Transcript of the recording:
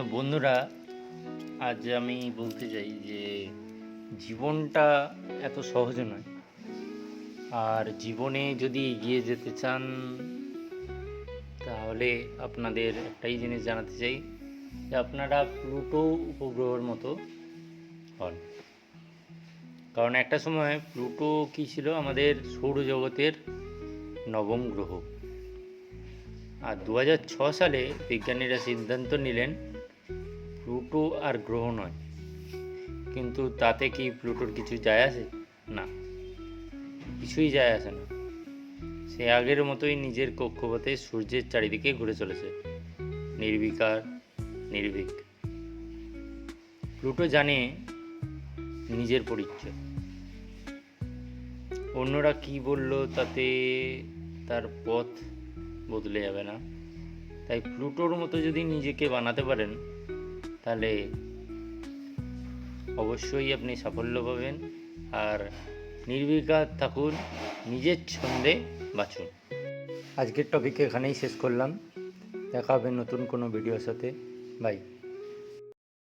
তো বন্ধুরা, আজ আমি বলতে চাই যে জীবনটা এত সহজ নয়। আর জীবনে যদি এগিয়ে যেতে চান, তাহলে আপনাদের একটাই জিনিস জানাতে চাই যে আপনারা প্লুটো উপগ্রহের মতো হন। কারণ একটা সময় প্লুটো কী ছিল? আমাদের সৌরজগতের নবম গ্রহ। আর দু সালে বিজ্ঞানীরা সিদ্ধান্ত নিলেন প্লুটো আর গ্রহ নয়। কিন্তু তাতে কি প্লুটোর কিছু যায় আসে? না। কিছুই যায় আসে না। সে আগের মতোই নিজের কক্ষপথে সূর্যের চারিদিকে ঘুরে চলেছে। নির্বিকার, নির্ভীক। প্লুটো জানে নিজের পরিচয়। অন্যরা কি বলল তাতে তার পথ বদলে যাবে না। তাই প্লুটোর মতো যদি নিজেকে বানাতে পারেন তাহলে অবশ্যই আপনি সাফল্য পাবেন। আর নির্বিকার থাকুন, নিজের ছন্দে বাঁচুন। আজকের টপিক এখানেই শেষ করলাম। দেখা হবে নতুন কোনো ভিডিওর সাথে। বাই